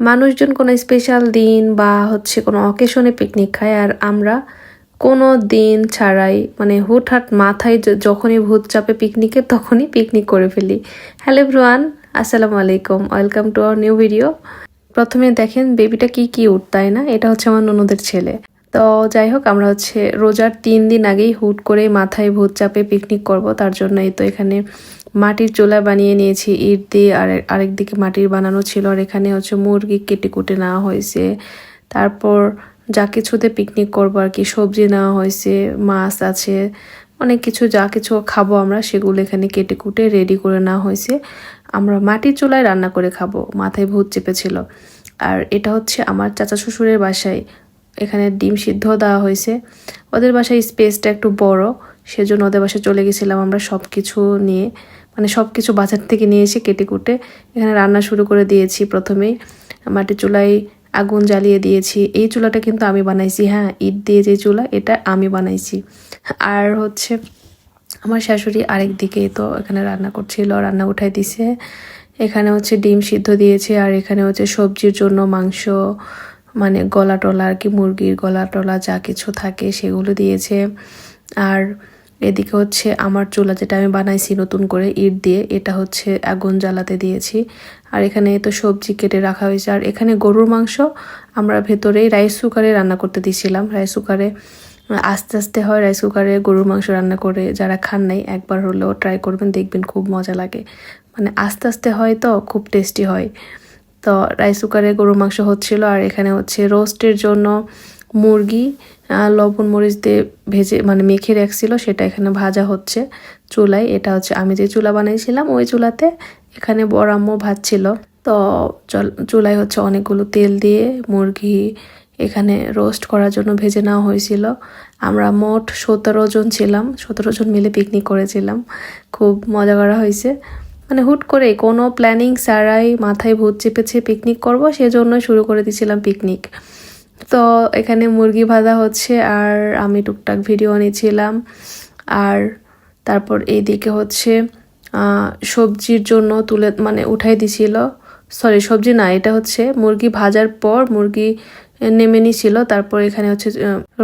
মানুষজন কোনো স্পেশাল দিন বা হচ্ছে কোনো অকেশনে পিকনিক খায় আর আমরা কোনো দিন ছাড়াই মানে হুটহাট মাথায় যখনই ভূত চাপে পিকনিকে তখনই পিকনিক করে ফেলি। হ্যালো ব্রুয়ান আসসালামু আলাইকুম welcome to our new video প্রথমে দেখেন বেবিটা কি কিউট তাই না? এটা হচ্ছে আমার ননদের ছেলে। তো যাই হোক, আমরা হচ্ছে রোজার তিন দিন আগেই হুট করে মাথায় ভূত চাপে পিকনিক করব, তার জন্য এই তো এখানে মাটির চুলা বানিয়ে নিয়েছি, ইট দিয়ে, আর আরেক দিকে মাটির বানানো ছিল, আর এখানে হচ্ছে মুরগি কেটে কুটে নেওয়া হয়েছে। তারপর যা কিছুতে পিকনিক করব আর কি, সবজি নেওয়া হয়েছে, মাছ আছে, অনেক কিছু, যা কিছু খাব আমরা, সেগুলো এখানে কেটে কুটে রেডি করে নেওয়া হয়েছে। আমরা মাটির চুলায় রান্না করে খাব, মাথায় ভূত চেপেছিল। আর এটা হচ্ছে আমার চাচা শ্বশুরের বাসায় এখানে ডিম সিদ্ধ দেওয়া হয়েছে। ওদের বাসায় স্পেসটা একটু বড়, সেজন্য ওদের বাসায় চলে গেছিলাম আমরা সব কিছু নিয়ে। মানে সব কিছু বাজার থেকে নিয়ে এসে কেটে কুটে এখানে রান্না শুরু করে দিয়েছি প্রথমেই। মাটির চুলায় আগুন জ্বালিয়ে দিয়েছি। এই চুলাটা কিন্তু আমি বানাইছি হ্যাঁ ইট দিয়ে যে চুলা, এটা আমি বানাইছি। আর হচ্ছে আমার শাশুড়ি আরেক দিকে তো এখানে রান্না করছিল, রান্না উঠাই দিছে। এখানে হচ্ছে ডিম সিদ্ধ দিয়েছে, আর এখানে হচ্ছে সবজির জন্য মাংস মানে গলা টলা আর কি, মুরগির গলা টলা যা কিছু থাকে সেগুলো দিয়েছে। আর এদিকে হচ্ছে আমার চুলা যেটা আমি বানাইছি নতুন করে ইট দিয়ে, এটা হচ্ছে আগুন জ্বালাতে দিয়েছি। আর এখানে তো সবজি কেটে রাখা হয়েছে। আর এখানে গরুর মাংস আমরা ভেতরেই রাইস কুকারে রান্না করতে দিয়েছিলাম। রাইস কুকারে আস্তে আস্তে হয় রাইস কুকারে গরুর মাংস রান্না করে যারা খান নাই, একবার হলেও ট্রাই করবেন, দেখবেন খুব মজা লাগে। মানে আস্তে আস্তে হয় তো, খুব টেস্টি হয়। তো রাইস কুকারে গরুর মাংস হচ্ছিল আর এখানে হচ্ছে রোস্টের জন্য মুরগি লবণ মরিচ দিয়ে ভেজে মানে মেখে রাখছিল, সেটা এখানে ভাজা হচ্ছে চুলায়। এটা হচ্ছে, আমি যে চুলা বানিয়েছিলাম, ওই চুলাতে এখানে বড় আম্মু ভাজছিল। তো চল, চুলায় হচ্ছে অনেকগুলো তেল দিয়ে মুরগি এখানে রোস্ট করার জন্য ভেজে নেওয়া হয়েছিল। আমরা মোট সতেরো জন ছিলাম, সতেরো জন মিলে পিকনিক করেছিলাম। খুব মজা করা হয়েছে। মানে হুট করে কোনো প্ল্যানিং ছাড়াই মাথায় ভূত চেপেছে পিকনিক করব, সেজন্য শুরু করে দিয়েছিলাম পিকনিক তো এখানে মুরগি ভাজা হচ্ছে আর আমি টুকটাক ভিডিও নিয়েছিলাম আর তারপর এইদিকে হচ্ছে সবজির জন্য তুলে মানে উঠাই দিছিল। সরি সবজি না, এটা হচ্ছে মুরগি ভাজার পর মুরগি নেমে নিছিল। তারপর এখানে হচ্ছে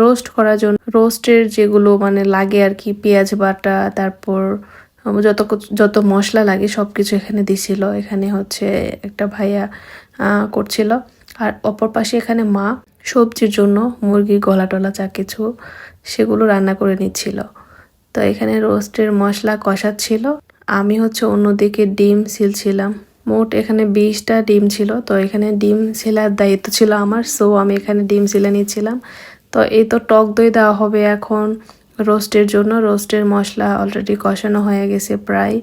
রোস্ট করার জন্য রোস্টের যেগুলো মানে লাগে আর কি, পেঁয়াজ বাটা, তারপর যত যত মশলা লাগে সব কিছু এখানে দিছিল। এখানে হচ্ছে একটা ভাইয়া করছিল। আর অপর পাশে এখানে মা সবজির জন্য মুরগির গলা টলা যা কিছু সেগুলো রান্না করে নিচ্ছিল। তো এখানে রোস্টের মশলা কষাচ্ছিল। আমি হচ্ছে অন্যদিকে ডিম সিলছিলাম মোট এখানে বিশটা ডিম ছিল। তো এখানে ডিম সিলার দায়িত্ব ছিল আমার। সো আমি এখানে ডিম সিলে নিচ্ছিলাম। তো এই তো টক দই দেওয়া হবে এখন। রোস্টের জন্য, রোস্টের মশলা অলরেডি কষানো হয়ে গেছে প্রায়।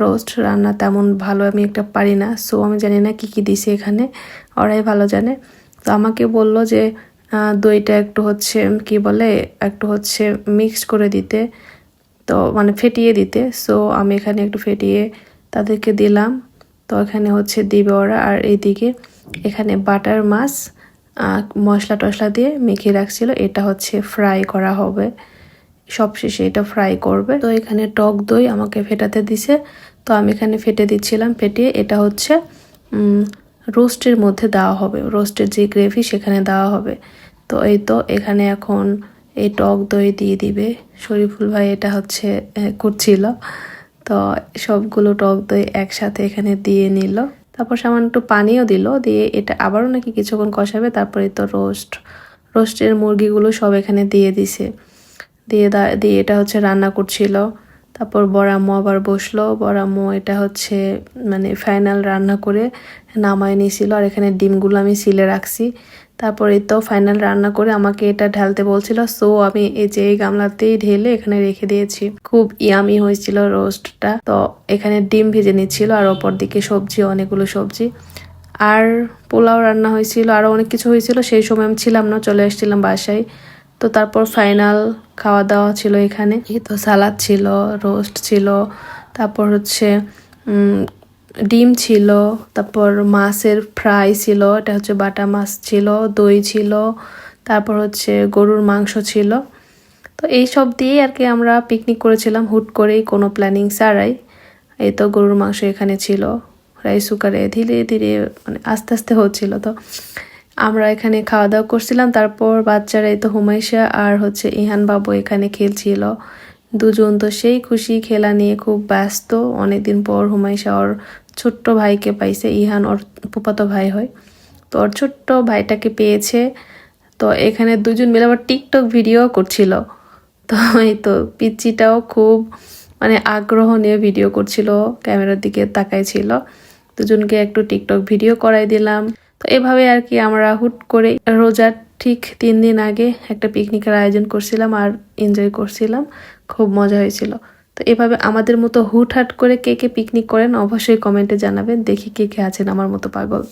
রোস্ট রান্না তেমন ভালো আমি একটা পারি না সো আমি জানি না কি কি দিছে এখানে, ওরাই ভালো জানে। তো আমাকে বলল যে দইটা একটু হচ্ছে, কি বলে, একটু হচ্ছে মিক্স করে দিতে, তো মানে ফেটিয়ে দিতে। সো আমি এখানে একটু ফেটিয়ে তাদেরকে দিলাম, তো এখানে হচ্ছে দিবে ওরা। আর এইদিকে এখানে বাটার মাছ মশলা টশলা দিয়ে মেখে রাখছিল, এটা হচ্ছে ফ্রাই করা হবে। সবশেষে এটা ফ্রাই করবে। তো এখানে টক দই আমাকে ফেটাতে দিছে। তো আমি এখানে ফেটে দিচ্ছিলাম, ফেটিয়ে এটা হচ্ছে রোস্টের মধ্যে দেওয়া হবে। রোস্টের যে গ্রেভি সেখানে দেওয়া হবে। তো এই তো এখানে এখন এই টক দই দিয়ে দিবে। শরীফুল ভাই এটা হচ্ছে করছিল। তো সবগুলো টক দই একসাথে এখানে দিয়ে নিল। তারপর সামান্য একটু পানিও দিল। দিয়ে এটা আবারও নাকি কিছুক্ষণ কষাবে। তারপরে তো রোস্ট। রোস্টের মুরগিগুলো সব এখানে দিয়ে দিছে। দিয়ে দিয়ে এটা হচ্ছে রান্না করছিল। তারপর বড়াম্মু আবার বসল। বড়াম্মু এটা হচ্ছে মানে ফাইনাল রান্না করে নামায় নিয়েছিল। আর এখানে ডিমগুলো আমি সিলে রাখছি। তারপর তো ফাইনাল রান্না করে আমাকে এটা ঢালতে বলছিল। সো আমি এই যে এই গামলাতেই ঢেলে এখানে রেখে দিয়েছি। খুব ইয়ামি হয়েছিল রোস্টটা তো এখানে ডিম ভেজে নিচ্ছিল আর ওপর দিকে সবজি, অনেকগুলো সবজি। আর পোলাও রান্না হয়েছিল আরও অনেক কিছু হয়েছিল। সেই সময় আমি ছিলাম না, চলে এসেছিলাম বাসায়। তো তারপর ফাইনাল খাওয়া দাওয়া ছিল এখানে। তো সালাদ ছিল, রোস্ট ছিল, তারপর হচ্ছে ডিম ছিল, তারপর মাছের ফ্রাই ছিল, এটা হচ্ছে বাটা মাছ ছিল, দই ছিল, তারপর হচ্ছে গরুর মাংস ছিল। তো এই সব দিয়েই আর কি আমরা পিকনিক করেছিলাম, হুট করেই কোনো প্ল্যানিং ছাড়াই। এই তো গরুর মাংস এখানে ছিল, রাইস কুকারে ধীরে ধীরে মানে আস্তে আস্তে হচ্ছিল তো। আমরা এখানে খাওয়া দাওয়া করছিলাম, তারপর বাচ্চারা এই তো হুমাইশা আর হচ্ছে ইহান বাবু এখানে খেলছিল। দুজন তো সেই খুশি, খেলা নিয়ে খুব ব্যস্ত। অনেকদিন পর হুমাইশা ওর ছোট্ট ভাইকে পাইছে, ইহান ওর ফুপাতো ভাই হয়। তো ওর ছোট্ট ভাইটাকে পেয়েছে। তো এখানে দুজন মিলে আবার টিকটক ভিডিও করছিল। তো এই তো পিচ্চিটাও খুব মানে আগ্রহ নিয়ে ভিডিও করছিল, ক্যামেরার দিকে তাকাইছিল। দুজনকে একটু টিকটক ভিডিও করাই দিলাম। তো এভাবে আর কি আমরা হুট করে রোজার ঠিক তিন দিন আগে একটা পিকনিকের আয়োজন করছিলাম আর এনজয় করছিলাম। খুব মজা হয়েছিল। তো এভাবে আমাদের মতো হুটহাট করে কে কে পিকনিক করেন অবশ্যই কমেন্টে জানাবেন। দেখি কে কে আছেন আমার মতো পাগল।